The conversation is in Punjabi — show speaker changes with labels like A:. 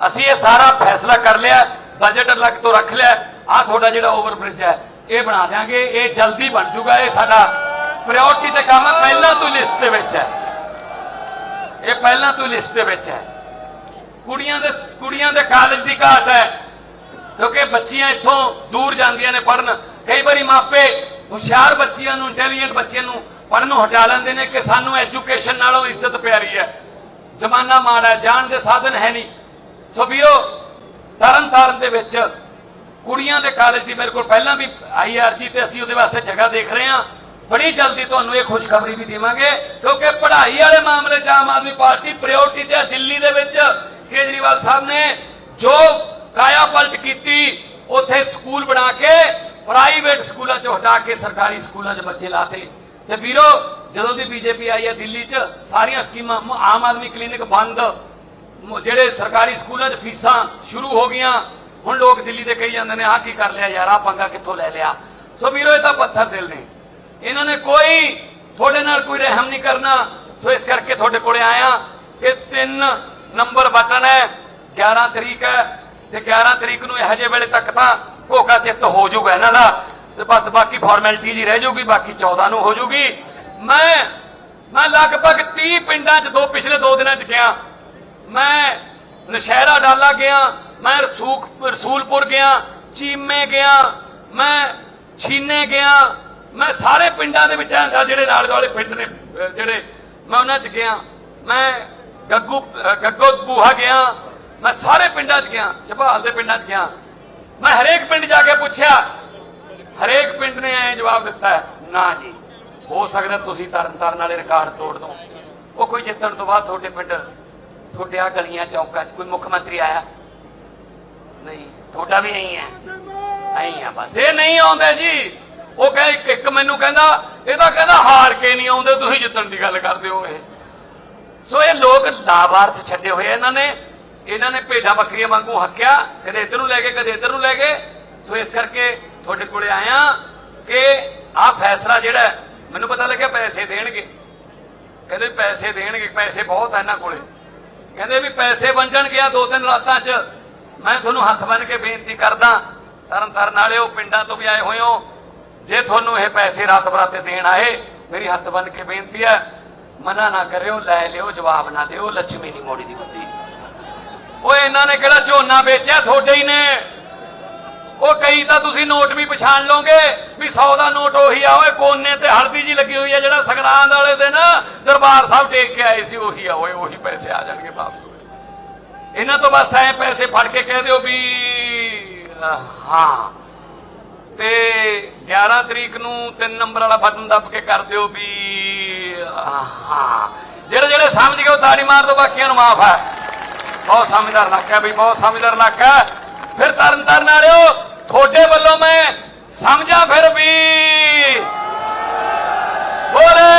A: ਅਸੀਂ ਇਹ ਸਾਰਾ ਫੈਸਲਾ ਕਰ ਲਿਆ ਬਜਟ ਅਲੱਗ ਤੋਂ ਰੱਖ ਲਿਆ ਆ ਤੁਹਾਡਾ ਜਿਹੜਾ ਓਵਰਬ੍ਰਿਜ ਹੈ, ਇਹ ਬਣਾ ਦਿਆਂਗੇ, ਇਹ ਜਲਦੀ ਬਣ ਜੂਗਾ ਇਹ ਸਾਡਾ ਪ੍ਰਾਇੋਰਟੀ ਤੇ ਕੰਮ ਹੈ, ਪਹਿਲਾਂ ਤੋਂ ਲਿਸਟ ਦੇ ਵਿੱਚ ਹੈ। ਇਹ ਪਹਿਲਾਂ ਤੋਂ ਲਿਸਟ ਦੇ ਵਿੱਚ ਹੈ। ਕੁੜੀਆਂ ਦੇ ਕੁੜੀਆਂ ਦੇ ਕਾਲਜ ਦੀ ਘਾਟ ਹੈ, ਕਿਉਂਕਿ ਬੱਚੀਆਂ ਇੱਥੋਂ ਦੂਰ ਜਾਂਦੀਆਂ ਨੇ ਪੜਨ ਕਈ ਵਾਰੀ ਮਾਪੇ ਹੁਸ਼ਿਆਰ ਬੱਚੀਆਂ ਨੂੰ ਇੰਟੈਲੀਜੈਂਟ ਬੱਚਿਆਂ ਨੂੰ ਪੜਨ ਨੂੰ ਹਟਾ ਲੈਂਦੇ ਨੇ ਕਿ ਸਾਨੂੰ ਐਜੂਕੇਸ਼ਨ ਨਾਲੋਂ ਇੱਜ਼ਤ ਪਿਆਰੀ ਹੈ। ਜ਼ਮਾਨਾ ਮਾੜਾ ਜਾਣ ਦੇ ਸਾਧਨ ਹੈ ਨਹੀਂ। ਸੋ ਵੀਰੋ ਤਰਨ ਤਾਰਨ ਦੇ ਵਿੱਚ ਕੁੜੀਆਂ ਦੇ ਕਾਲਜ ਦੀ ਮੇਰੇ ਕੋਲ ਪਹਿਲਾਂ ਵੀ ਆਈ ਆਈਆਰਜੀ ਤੇ ਅਸੀਂ ਉਹਦੇ ਵਾਸਤੇ ਜਗ੍ਹਾ ਦੇਖ ਰਹੇ ਹਾਂ। ਬੜੀ ਜਲਦੀ ਤੁਹਾਨੂੰ ਇਹ ਖੁਸ਼ਖਬਰੀ ਵੀ ਦੇਵਾਂਗੇ ਕਿਉਂਕਿ ਪੜ੍ਹਾਈ ਵਾਲੇ ਮਾਮਲੇ 'ਚ ਆਮ ਆਦਮੀ ਪਾਰਟੀ ਪ੍ਰਾਇੋਰਟੀ ਤੇ ਦਿੱਲੀ ਦੇ ਵਿੱਚ। ਕੇਜਰੀਵਾਲ ਸਾਹਿਬ ਨੇ ਜੋ ਕਾਇਆ ਪਲਟ ਕੀਤੀ, ਉੱਥੇ ਸਕੂਲ ਬਣਾ ਕੇ ਪ੍ਰਾਈਵੇਟ ਸਕੂਲਾਂ ਚੋਂ ਹਟਾ ਕੇ ਸਰਕਾਰੀ ਸਕੂਲਾਂ 'ਚ ਬੱਚੇ ਲਾਤੇ। ਤੇ ਵੀਰੋ, ਜਦੋਂ ਦੀ ਬੀਜੇਪੀ ਆਈ ਹੈ ਦਿੱਲੀ 'ਚ, ਸਾਰੀਆਂ ਸਕੀਮਾਂ ਆਮ ਆਦਮੀ ਕਲੀਨਿਕ ਬੰਦ। ਜਿਹੜੇ ਸਰਕਾਰੀ ਸਕੂਲਾਂ 'ਚ ਫੀਸਾਂ ਸ਼ੁਰੂ ਹੋ ਗਈਆਂ, ਹੁਣ ਲੋਕ ਦਿੱਲੀ ਦੇ ਕਹੀ ਜਾਂਦੇ ਨੇ, ਆਹ ਕੀ ਕਰ ਲਿਆ ਯਾਰ, ਆਹ ਪੰਗਾ ਕਿੱਥੋਂ ਲੈ ਲਿਆ? ਸੋ ਵੀਰੋ, ਇਹ ਤਾਂ ਪੱਥਰ ਦਿਲ ਨੇ। ਇਹਨਾਂ ਨੇ ਕੋਈ ਤੁਹਾਡੇ ਨਾਲ ਕੋਈ ਰਹਿਮ ਨਹੀਂ ਕਰਨਾ। ਸੋ ਇਸ ਕਰਕੇ ਤੁਹਾਡੇ ਕੋਲੇ ਆਇਆ। ਇਹ ਤਿੰਨ ਨੰਬਰ ਬਟਨ ਹੈ। 11 ਤਰੀਕ ਹੈ ਤੇ 11 ਤਰੀਕ ਨੂੰ ਇਹੋ ਜਿਹੇ ਵੇਲੇ ਤੱਕ ਤਾਂ ਘੋਗਾ ਚਿੱਤ ਹੋ ਜਾਊਗਾ ਇਹਨਾਂ ਦਾ। ਤੇ ਬਸ ਬਾਕੀ ਫਾਰਮੈਲਿਟੀ ਜੀ ਰਹਿ ਜਾਊਗੀ, ਬਾਕੀ 14 ਨੂੰ ਹੋ ਜਾਊਗੀ। ਮੈਂ ਮੈਂ ਲਗਭਗ 30 ਪਿੰਡਾਂ 'ਚ ਦੋ ਪਿਛਲੇ ਦੋ ਦਿਨਾਂ 'ਚ ਗਿਆ। ਮੈਂ ਨਸ਼ਹਿਰਾ ਡਾਲਾ ਗਿਆ, ਮੈਂ ਰਸੂਖ, ਰਸੂਲਪੁਰ ਗਿਆ, ਚੀਮੇ ਗਿਆ, ਮੈਂ ਛੀਨੇ ਗਿਆ, ਮੈਂ ਸਾਰੇ ਪਿੰਡਾਂ ਦੇ ਵਿੱਚ ਜਿਹੜੇ ਨਾਲ ਵਾਲੇ ਪਿੰਡ ਨੇ ਜਿਹੜੇ ਮੈਂ ਉਹਨਾਂ 'ਚ ਗਿਆ, ਮੈਂ ਗੱਗੂ ਗੱਗੋ ਬੂਹਾ ਗਿਆ, ਮੈਂ ਸਾਰੇ ਪਿੰਡਾਂ 'ਚ ਗਿਆ, ਝਬਾਲ ਦੇ ਪਿੰਡਾਂ 'ਚ ਗਿਆ। ਮੈਂ ਹਰੇਕ ਪਿੰਡ ਜਾ ਕੇ ਪੁੱਛਿਆ, ਹਰੇਕ ਪਿੰਡ ਨੇ ਐ ਜਵਾਬ ਦਿੱਤਾ, ਨਾ ਜੀ, ਹੋ ਸਕਦਾ ਤੁਸੀਂ ਤਰਨ ਤਾਰਨ ਵਾਲੇ ਰਿਕਾਰਡ ਤੋੜ ਦੋ। ਉਹ ਕੋਈ ਜਿੱਤਣ ਤੋਂ ਬਾਅਦ ਤੁਹਾਡੇ ਪਿੰਡ ਤੁਹਾਡੇ ਆ ਗਲੀਆਂ ਚੌਕਾਂ 'ਚ ਕੋਈ ਮੁੱਖ ਮੰਤਰੀ ਆਇਆ? ਨਹੀਂ, ਤੁਹਾਡਾ ਵੀ ਨਹੀਂ ਹੈ। ਨਹੀਂ ਆ ਬਸ। ਇਹ ਨਹੀਂ ਆਉਂਦੇ ਜੀ। ਉਹ ਕਹੇ ਇੱਕ- ਮੈਨੂੰ ਕਹਿੰਦਾ, ਇਹ ਤਾਂ ਕਹਿੰਦਾ ਹਾਰ ਕੇ ਨਹੀਂ ਆਉਂਦੇ, ਤੁਸੀਂ ਜਿੱਤਣ ਦੀ ਗੱਲ ਕਰਦੇ ਹੋ ਇਹ। ਸੋ ਇਹ ਲੋਕ ਲਾਵਾਰਸ ਛੱਡੇ ਹੋਏ ਇਹਨਾਂ ਨੇ। ਇਹਨਾਂ ਨੇ ਭੇਡਾਂ ਬੱਕਰੀਆਂ ਵਾਂਗੂ ਹੱਕਿਆ, ਕਦੇ ਇੱਧਰ ਨੂੰ ਲੈ ਕੇ ਕਦੇ ਇੱਧਰ ਨੂੰ ਲੈ ਕੇ ਸੋ ਇਸ ਕਰਕੇ ਤੁਹਾਡੇ ਕੋਲੇ ਆਇਆ ਕਿ ਆਹ ਫੈਸਲਾ ਜਿਹੜਾ ਮੈਨੂੰ ਪਤਾ ਲੱਗਿਆ ਪੈਸੇ ਦੇਣਗੇ। ਕਹਿੰਦੇ ਪੈਸੇ ਦੇਣਗੇ, ਪੈਸੇ ਬਹੁਤ ਆ ਇਹਨਾਂ ਕੋਲੇ। ਕਹਿੰਦੇ ਵੀ ਪੈਸੇ ਵੰਡਣ ਗਿਆ ਦੋ ਤਿੰਨ ਰਾਤਾਂ 'ਚ। ਮੈਂ ਤੁਹਾਨੂੰ ਹੱਥ ਬੰਨ ਕੇ ਬੇਨਤੀ ਕਰਦਾ ਤਰਨ ਤਾਰਨ ਵਾਲਿਓ, ਪਿੰਡਾਂ ਤੋਂ ਵੀ ਆਏ ਹੋਏ ਹੋ ਜੇ ਤੁਹਾਨੂੰ ਇਹ ਪੈਸੇ ਰਾਤ ਬਰਾਤੇ ਦੇਣ ਆਏ, ਮੇਰੀ ਹੱਥ ਬੰਨ ਕੇ ਬੇਨਤੀ ਹੈ, ਮਨਾ ਨਾ ਕਰਿਓ, ਲੈ ਲਿਓ, ਜਵਾਬ ਨਾ ਦਿਓ, ਲੱਛਮੀ ਨਹੀਂ ਮੋੜੀ ਦੀ ਬੰਦੀ ਓਏ, ਇਹਨਾਂ ਨੇ ਕਿਹੜਾ ਝੋਨਾ ਵੇਚਿਆ? ਤੁਹਾਡੇ ਹੀ ਨੇ। ਉਹ ਕਈ ਤਾਂ ਤੁਸੀਂ ਨੋਟ ਵੀ ਪਛਾਣ ਲਓਗੇ ਵੀ 100 ਦਾ ਨੋਟ ਉਹੀ ਆ, ਓਏ ਕੋਨੇ ਤੇ ਹਲਦੀ ਜੀ ਲੱਗੀ ਹੋਈ ਆ ਜਿਹੜਾ ਸੰਗਰਾਂਦ ਵਾਲੇ ਦਿਨ ਦਰਬਾਰ ਸਾਹਿਬ ਟੇਕ ਕੇ ਆਏ ਸੀ, ਉਹੀ ਆ, ਓਏ ਉਹੀ ਪੈਸੇ ਆ ਜਾਣਗੇ ਵਾਪਸ ਇਹਨਾਂ ਤੋਂ ਬਸ ਐ ਪੈਸੇ ਫੜ ਕੇ ਕਹਿ ਦਿਓ ਵੀ ਹਾਂ। ਤੇ 11 ਤਰੀਕ ਨੂੰ ਤਿੰਨ ਨੰਬਰ ਵਾਲਾ ਬਟਨ ਦੱਬ ਕੇ ਕਰ ਦਿਓ ਵੀ ਹਾਂ। ਜਿਹੜੇ ਜਿਹੜੇ ਸਮਝ ਗਏ ਉਹ ਤਾੜੀ ਮਾਰ ਦਿਓ, ਬਾਕੀਆਂ ਨੂੰ ਮਾਫ ਹੈ ਬਹੁਤ ਸਮਝਦਾਰ ਇਲਾਕਾ ਵੀ ਬਹੁਤ ਸਮਝਦਾਰ ਇਲਾਕਾ ਹੈ। ਫਿਰ ਤਰਨ ਤਾਰਨ ਵਾਲਿਓ ਤੁਹਾਡੇ ਵੱਲੋਂ ਮੈਂ ਸਮਝਾ ਫਿਰ ਵੀ। ਬੋਲੇ।